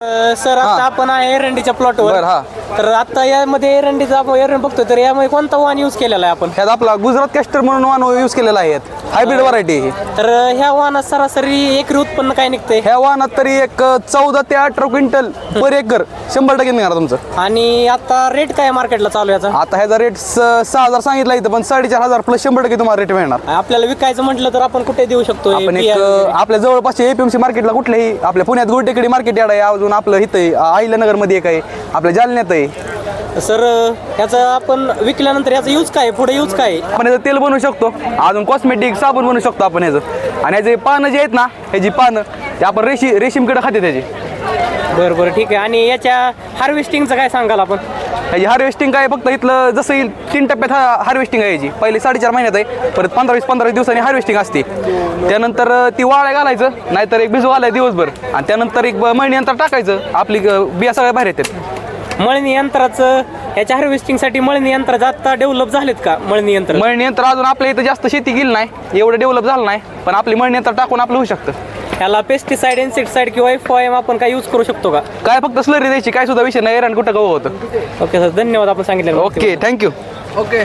Sir आता आपण आहे एरंडीच्या प्लॉटवर बरं, हा. तर आता यामध्ये एरंडीचा आपण एरंड बघतो तर यामध्ये कोणता वाण यूज केलेला आहे आपण? ह्यात आपला गुजरात कॅस्टर म्हणून वाण यूज केलेला आहे. हायब्रिड व्हरायटी ही तर ह्या वाहनात सरासरी एकरी उत्पन्न काय निघते ह्या वाहनात तरी एक चौदा ते अठरा क्विंटल पर एकर शंभर टक्के निघणार तुमचं. आणि आता रेट काय मार्केटला चालू आहे याचा? आता ह्याचा रेट सहा हजार सांगितला इथं पण साडेचार हजार प्लस शंभर टक्के तुम्हाला रेट मिळणार. आपल्याला विकायचं म्हटलं तर आपण कुठे देऊ शकतो आपण एक आपल्या जवळपास एपीएमसी मार्केटला कुठल्याही आपल्या पुण्यात गोटेकडी मार्केट यार्ड आहे अजून आपलं इथं आहे अहिल्यानगरमध्ये एक आहे आपल्या जालन्यात आहे. सर याचा आपण विकल्यानंतर याचा यूज काय पुढे यूज काय आपण याचं तेल बनवू शकतो. अजून कॉस्मेटिक साबण बनवू शकतो आपण ह्याचं आणि ह्याचे पानं जे आहेत ना ह्याची पानं ते आपण रेशी रेशीमकडे खाते त्याची. बरं बरं ठीक आहे. आणि याच्या हार्वेस्टिंगचं काय सांगाल आपण? ह्याची हार्वेस्टिंग काय फक्त इथलं जसं येईल तीन टप्प्यात हा हार्वेस्टिंग आहे याची. पहिले साडेचार महिन्यात आहे परत पंधरा वीस पंधरा दिवसांनी हार्वेस्टिंग असते. त्यानंतर ती वाळ्या घालायचं नाहीतर एक भिजू घालाय दिवसभर. आणि त्यानंतर एक महिन्यानंतर टाकायचं आपली बिया सगळ्या बाहेर येतात. मळणी यंत्राचं याच्या हार्वेस्टिंगसाठी मळणी यंत्राचं आता डेव्हलप झालेत का? मळणी यंत्र? मळणी यंत्र अजून आपल्या इथं जास्त शेती गेली नाही एवढं डेव्हलप झालं नाही पण आपली मळणी यंत्र टाकून आपलं होऊ शकतं. याला पेस्टिसाइड इन्सेक्टिसाइड किंवा एफ आपण काय यूज करू शकतो का? काय फक्त स्लरी द्यायची काय सुद्धा विषय नाही एरंड कुठं गहू होतं. ओके सर धन्यवाद आपण सांगितलं ओके थँक्यू ओके